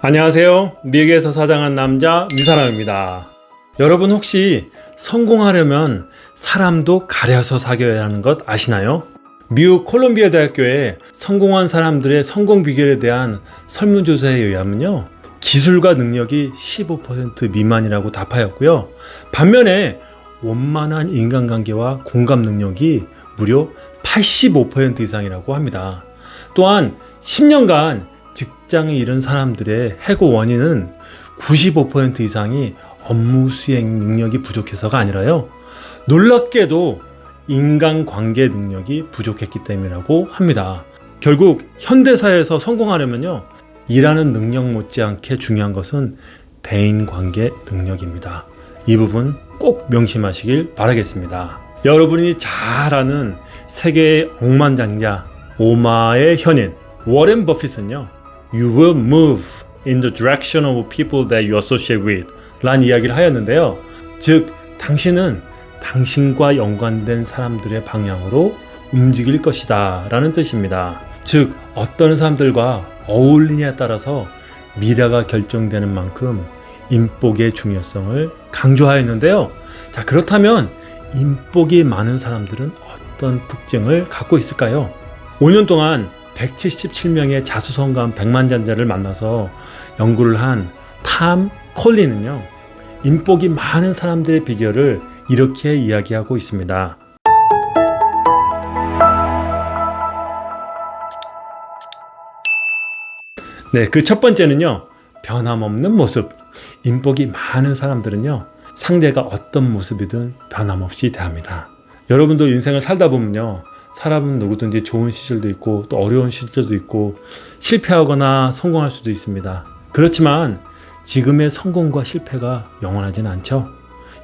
안녕하세요. 미국에서 사장한 남자 미사랑입니다. 여러분 혹시 성공하려면 사람도 가려서 사귀어야 하는 것 아시나요? 미국 콜롬비아 대학교에 성공한 사람들의 성공 비결에 대한 설문조사에 의하면요. 기술과 능력이 15% 미만이라고 답하였고요. 반면에 원만한 인간관계와 공감 능력이 무려 85% 이상이라고 합니다. 또한 10년간 직장에 이른 사람들의 해고 원인은 95% 이상이 업무 수행 능력이 부족해서가 아니라요. 놀랍게도 인간관계 능력이 부족했기 때문이라고 합니다. 결국 현대사회에서 성공하려면요. 일하는 능력 못지않게 중요한 것은 대인관계 능력입니다. 이 부분 꼭 명심하시길 바라겠습니다. 여러분이 잘 아는 세계의 억만장자 오마의 현인 워렌 버핏은요. You will move in the direction of people that you associate with 라는 이야기를 하였는데요. 즉 당신은 당신과 연관된 사람들의 방향으로 움직일 것이다 라는 뜻입니다. 즉 어떤 사람들과 어울리냐에 따라서 미래가 결정되는 만큼 인복의 중요성을 강조하였는데요. 자, 그렇다면 인복이 많은 사람들은 어떤 특징을 갖고 있을까요? 5년 동안 177명의 자수성가한 백만장자를 만나서 연구를 한 탐 콜린은요, 인복이 많은 사람들의 비결을 이렇게 이야기하고 있습니다. 네, 그 첫 번째는요, 변함없는 모습. 인복이 많은 사람들은요, 상대가 어떤 모습이든 변함없이 대합니다. 여러분도 인생을 살다 보면요, 사람은 누구든지 좋은 시절도 있고 또 어려운 시절도 있고 실패하거나 성공할 수도 있습니다. 그렇지만 지금의 성공과 실패가 영원하진 않죠.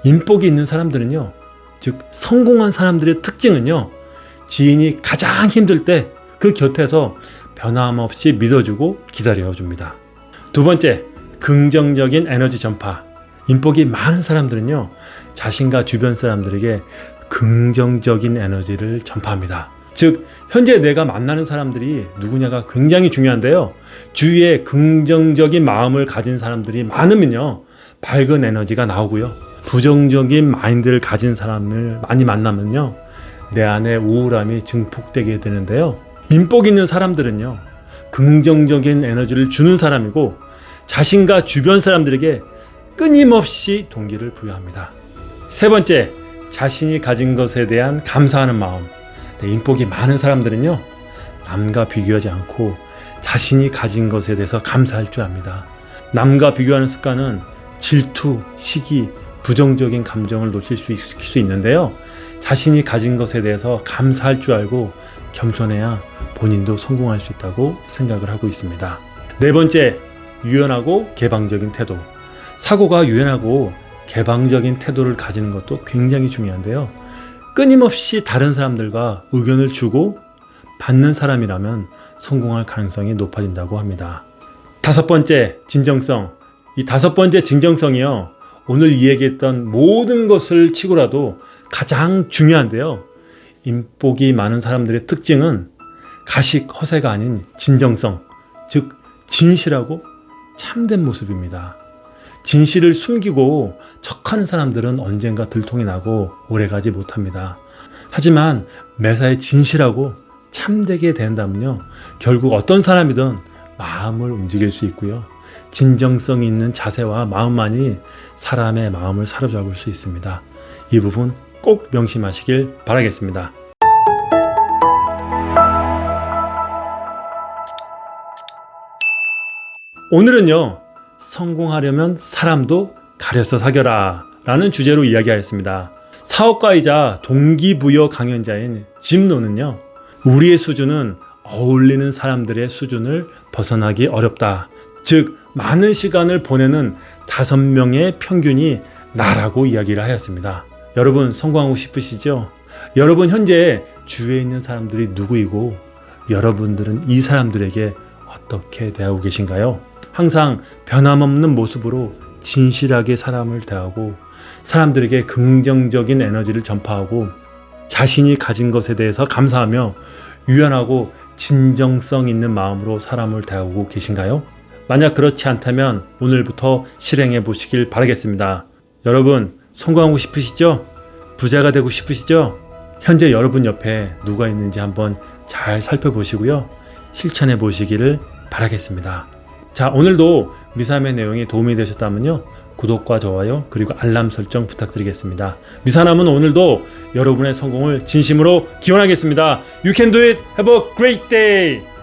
인복이 있는 사람들은요, 즉 성공한 사람들의 특징은요, 지인이 가장 힘들 때 그 곁에서 변함없이 믿어주고 기다려줍니다. 두 번째, 긍정적인 에너지 전파. 인복이 많은 사람들은요, 자신과 주변 사람들에게 긍정적인 에너지를 전파합니다. 즉, 현재 내가 만나는 사람들이 누구냐가 굉장히 중요한데요. 주위에 긍정적인 마음을 가진 사람들이 많으면요, 밝은 에너지가 나오고요. 부정적인 마인드를 가진 사람을 많이 만나면요, 내 안에 우울함이 증폭되게 되는데요. 인복 있는 사람들은요, 긍정적인 에너지를 주는 사람이고, 자신과 주변 사람들에게 끊임없이 동기를 부여합니다. 세 번째, 자신이 가진 것에 대한 감사하는 마음. 네, 인복이 많은 사람들은요, 남과 비교하지 않고 자신이 가진 것에 대해서 감사할 줄 압니다. 남과 비교하는 습관은 질투, 시기, 부정적인 감정을 놓칠 수, 있을 수 있는데요. 자신이 가진 것에 대해서 감사할 줄 알고 겸손해야 본인도 성공할 수 있다고 생각을 하고 있습니다. 네 번째, 유연하고 개방적인 태도. 사고가 유연하고 개방적인 태도를 가지는 것도 굉장히 중요한데요. 끊임없이 다른 사람들과 의견을 주고 받는 사람이라면 성공할 가능성이 높아진다고 합니다. 다섯 번째, 진정성. 이 다섯 번째 진정성이요. 오늘 이야기했던 모든 것을 치고라도 가장 중요한데요. 인복이 많은 사람들의 특징은 가식 허세가 아닌 진정성, 즉 진실하고 참된 모습입니다. 진실을 숨기고 척하는 사람들은 언젠가 들통이 나고 오래가지 못합니다. 하지만 매사에 진실하고 참되게 된다면요. 결국 어떤 사람이든 마음을 움직일 수 있고요. 진정성 있는 자세와 마음만이 사람의 마음을 사로잡을 수 있습니다. 이 부분 꼭 명심하시길 바라겠습니다. 오늘은요, 성공하려면 사람도 가려서 사겨라 라는 주제로 이야기하였습니다. 사업가이자 동기부여 강연자인 짐노는요, 우리의 수준은 어울리는 사람들의 수준을 벗어나기 어렵다. 즉, 많은 시간을 보내는 다섯 명의 평균이 나라고 이야기를 하였습니다. 여러분, 성공하고 싶으시죠? 여러분, 현재 주위에 있는 사람들이 누구이고, 여러분들은 이 사람들에게 어떻게 대하고 계신가요? 항상 변함없는 모습으로 진실하게 사람을 대하고 사람들에게 긍정적인 에너지를 전파하고 자신이 가진 것에 대해서 감사하며 유연하고 진정성 있는 마음으로 사람을 대하고 계신가요? 만약 그렇지 않다면 오늘부터 실행해 보시길 바라겠습니다. 여러분, 성공하고 싶으시죠? 부자가 되고 싶으시죠? 현재 여러분 옆에 누가 있는지 한번 잘 살펴보시고요. 실천해 보시기를 바라겠습니다. 자, 오늘도 미삼의 내용이 도움이 되셨다면요. 구독과 좋아요, 그리고 알람 설정 부탁드리겠습니다. 미사남은 오늘도 여러분의 성공을 진심으로 기원하겠습니다. You can do it. Have a great day.